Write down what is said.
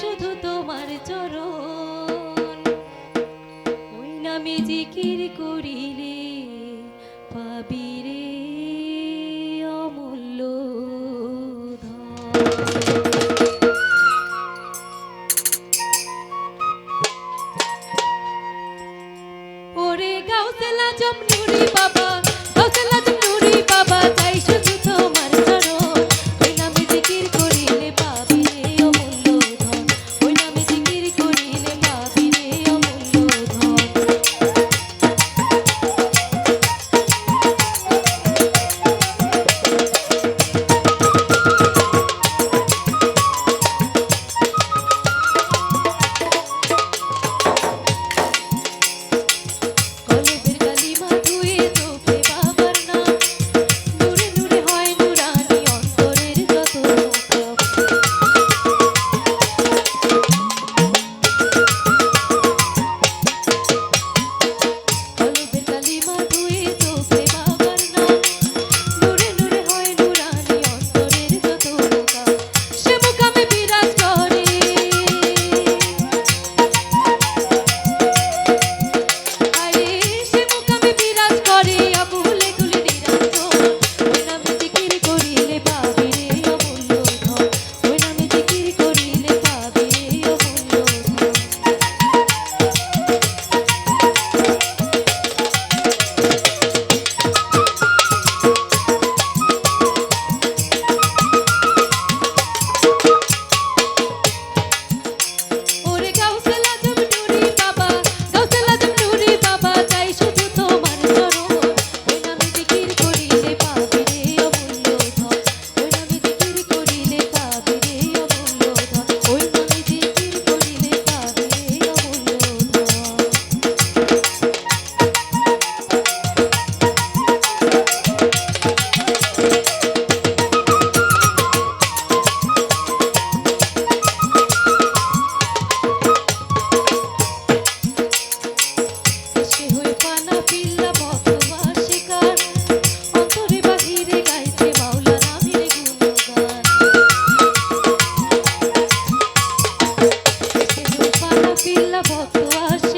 শুধু তোমার চরণ। ওই নামে জিকির করিলে পাবি রে অমূল্য ওরে গাউসেলা জমনুরি বাবা। watch.